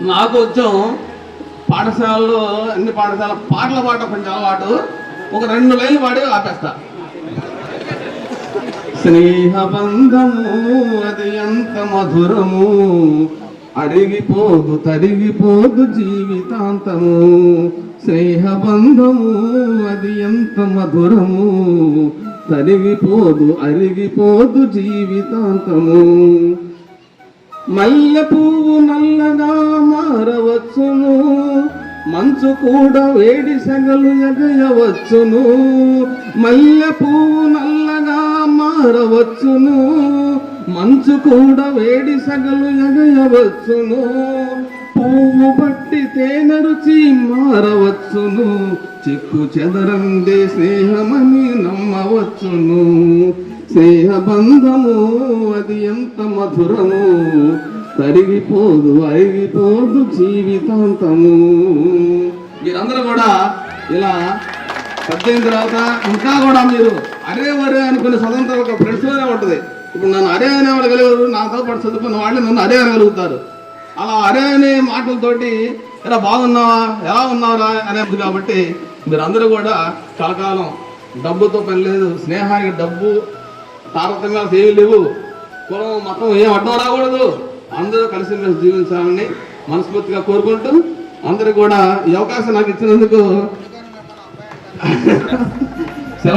నాకు కొంచెం పాఠశాలలో అన్ని పాఠశాల పాటల పాట కొంచెం అలవాటు. ఒక రెండు లైన్లు పాడి ఆపేస్తా. స్నేహబంధము అది ఎంత మధురము. అడిగిపోదు తరిగిపోదు జీవితాంతము. స్నేహబంధము అది ఎంత మధురము. తరిగిపోదు అరిగిపోదు జీవితాంతము. మల్లె పువ్వు నల్లగా ఎగయవచ్చును మంచు కూడా వేడి సెగలు ఎగయవచ్చును. మల్లె పువ్వు నల్లగా మారవచ్చును మంచు కూడా వేడి సెగలు ఎగయవచ్చును. పువ్వు పట్టి తేనె రుచి మారవచ్చును చిక్కు చెదరందే స్నేహమని నమ్మవచ్చును. స్నేహబంధము అది ఎంత మధురము. తరిగిపోదు అరిగిపోదు జీవితాంతము. మీరందరూ కూడా ఇలా పద్దెనిమిది తర్వాత ఇంకా కూడా మీరు అరే వరే అనుకునే స్వతంత్రం ఒక ఫ్రెండ్స్లోనే ఉంటుంది. ఇప్పుడు నన్ను అరే అనే వాళ్ళు కలిగారు నాతో పాటు చదువుకున్న వాళ్ళు నన్ను అరే అనగలుగుతారు అలా అరే అనే మాటలతోటి ఎలా బాగున్నావా? ఎలా ఉన్నావా అనేది కాబట్టి మీరందరూ కూడా కలకాలం. డబ్బుతో పని లేదు స్నేహానికి డబ్బు తారతమ్యాలు ఏమీ లేవు. కులం మతం ఏం అడ్డం రాకూడదు. అందరూ కలిసి జీవించాలని మనస్ఫూర్తిగా కోరుకుంటూ అందరూ కూడా ఈ అవకాశం నాకు ఇచ్చినందుకు